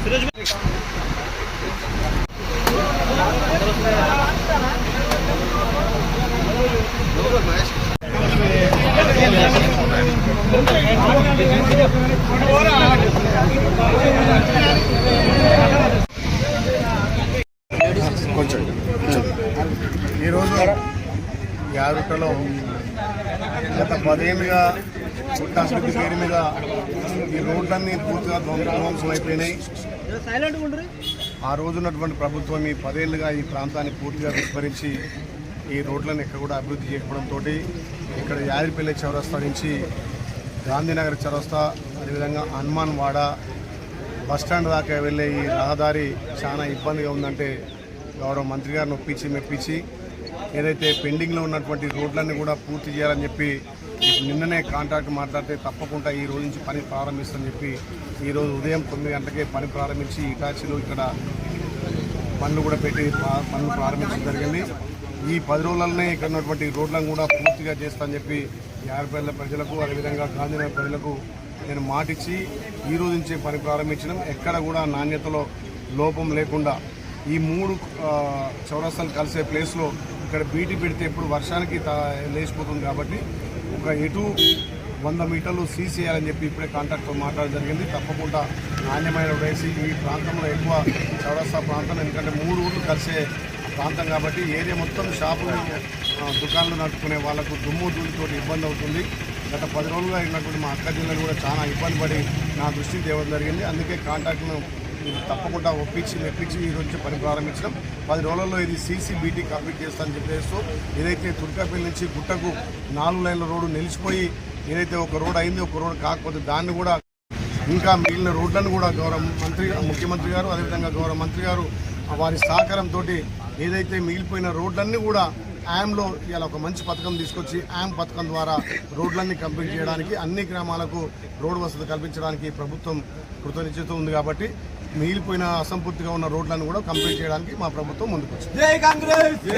Sudah jumpa. కొంచెం ఈరోజు యారుటలో గత పదేళ్ళుగా పుట్టాసుపత్రి పేరు మీద ఈ రోడ్లన్నీ పూర్తిగా ధ్వంసం అయిపోయినాయి. ఆ రోజున్నటువంటి ప్రభుత్వం ఈ పదేళ్ళుగా ఈ ప్రాంతాన్ని పూర్తిగా విస్మరించి ఈ రోడ్లను ఎక్కడ కూడా అభివృద్ధి చేయకపోవడంతో ఇక్కడ యాదిరిపల్లి చౌరస్తా నుంచి గాంధీనగర్ చౌరస్తా అదేవిధంగా హనుమాన్ వాడ బస్టాండ్ దాకా వెళ్ళే ఈ రహదారి చాలా ఇబ్బందిగా ఉందంటే గౌరవ మంత్రి గారిని ఒప్పించి మెప్పించి ఏదైతే పెండింగ్లో ఉన్నటువంటి రోడ్లన్నీ కూడా పూర్తి చేయాలని చెప్పి నిన్ననే కాంట్రాక్ట్ మాట్లాడితే తప్పకుండా ఈ రోజు నుంచి పని ప్రారంభిస్తామని చెప్పి ఈరోజు ఉదయం తొమ్మిది గంటకే పని ప్రారంభించి ఇటాచీలో ఇక్కడ పనులు కూడా పెట్టి పనులు ప్రారంభించడం జరిగింది. ఈ పది రోజులనే ఇక్కడ ఉన్నటువంటి రోడ్లను కూడా పూర్తిగా చేస్తానని చెప్పి యాభైల ప్రజలకు అదేవిధంగా గాంధీనగర్ ప్రజలకు నేను మాటిచ్చి ఈ రోజు నుంచే పని ప్రారంభించడం. ఎక్కడ కూడా నాణ్యతలో లోపం లేకుండా ఈ మూడు చౌరస్తాలు కలిసే ప్లేస్లో ఇక్కడ బీటీ పెడితే ఇప్పుడు వర్షానికి తా- లేచిపోతుంది కాబట్టి ఒక ఎటు వంద మీటర్లు సీజ్ చేయాలని చెప్పి ఇప్పుడే కాంట్రాక్ట్తో మాట్లాడడం జరిగింది. తప్పకుండా నాణ్యమైన వేసి ఈ ప్రాంతంలో ఎక్కువ చౌరస్తా ప్రాంతం ఎందుకంటే మూడు ఊళ్ళు కలిసే ప్రాంతం కాబట్టి ఏరియా మొత్తం షాపులు దుకాణాలు నడుపుకునే వాళ్ళకు దుమ్ము ధూళితో ఇబ్బంది అవుతుంది. గత పది రోజులుగా అయినటువంటి మా అక్క జిల్లాలు కూడా చాలా ఇబ్బంది పడి నా దృష్టికి తేవడం జరిగింది. అందుకే కాంట్రాక్ట్ను తప్పకుండా ఒప్పించి మెప్పించి ఈ రోజు పని ప్రారంభించడం. పది రోజుల్లో ఇది సీసీ బీటీ కంప్లీట్ చేస్తానని చెప్పేస్తూ ఏదైతే తుర్కాపల్లి నుంచి గుట్టకు నాలుగు లైన్ల రోడ్డు నిలిచిపోయి ఏదైతే ఒక రోడ్ అయింది ఒక రోడ్ కాకపోతే దాన్ని కూడా ఇంకా మిగిలిన రోడ్లను కూడా గౌరవ మంత్రి ముఖ్యమంత్రి గారు అదేవిధంగా గౌరవ మంత్రి గారు వారి సహకారంతో ఏదైతే మిగిలిపోయిన రోడ్లన్నీ కూడా యామ్లో ఇలా ఒక మంచి పథకం తీసుకొచ్చి యామ్ పథకం ద్వారా రోడ్లన్నీ కంప్లీట్ చేయడానికి అన్ని గ్రామాలకు రోడ్డు వసతి కల్పించడానికి ప్రభుత్వం కృతనిశ్చితం ఉంది కాబట్టి మిగిలిపోయిన అసంపూర్తిగా ఉన్న రోడ్లను కూడా కంప్లీట్ చేయడానికి మా ప్రభుత్వం ముందుకు వచ్చింది